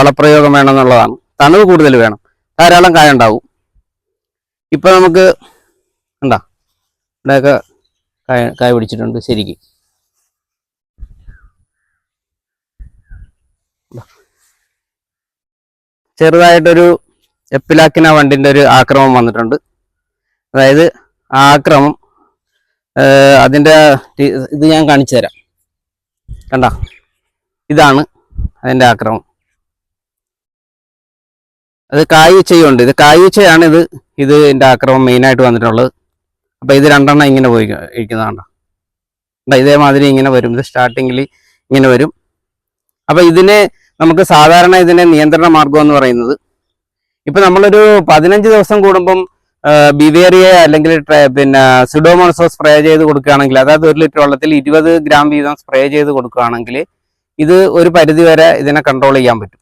വളപ്രയോഗം വേണം എന്നുള്ളതാണ് തണുവ് കൂടുതൽ വേണം. ധാരാളം കായ ഉണ്ടാവും. ഇപ്പൊ നമുക്ക് ഉണ്ടാ ഇവിടെയൊക്കെ കായ കായ പിടിച്ചിട്ടുണ്ട് ശരിക്ക്. ചെറുതായിട്ടൊരു എപ്പിലാക്കിന വണ്ടിന്റെ ഒരു ആക്രമം വന്നിട്ടുണ്ട്. അതായത് ആക്രമം അതിന്റെ ഇത് ഞാൻ കാണിച്ചു തരാം. കണ്ട? ഇതാണ് അതിന്റെ ആക്രമം. അത് കായുച്ചയുണ്ട്. ഇത് കായുച്ചയാണ് ഇത്. ഇത് എന്റെ ആക്രമം മെയിനായിട്ട് വന്നിട്ടുള്ളത്. അപ്പോൾ ഇത് രണ്ടെണ്ണം ഇങ്ങനെ പോയി ഇരിക്കുന്നതാണ് ഇതേമാതിരി ഇങ്ങനെ വരും. ഇത് സ്റ്റാർട്ടിങ്ങിൽ ഇങ്ങനെ വരും. അപ്പോൾ ഇതിനെ നമുക്ക് സാധാരണ ഇതിനെ നിയന്ത്രണ മാർഗം എന്ന് പറയുന്നത്. ഇപ്പം നമ്മളൊരു പതിനഞ്ച് ദിവസം കൂടുമ്പം ബിവേറിയ അല്ലെങ്കിൽ പിന്നെ സുഡോമോണസോ സ്പ്രേ ചെയ്ത് കൊടുക്കുകയാണെങ്കിൽ അതായത് ഒരു ലിറ്റർ വെള്ളത്തിൽ ഇരുപത് ഗ്രാം വീതം സ്പ്രേ ചെയ്ത് കൊടുക്കുകയാണെങ്കിൽ ഇത് ഒരു പരിധി വരെ ഇതിനെ കൺട്രോൾ ചെയ്യാൻ പറ്റും.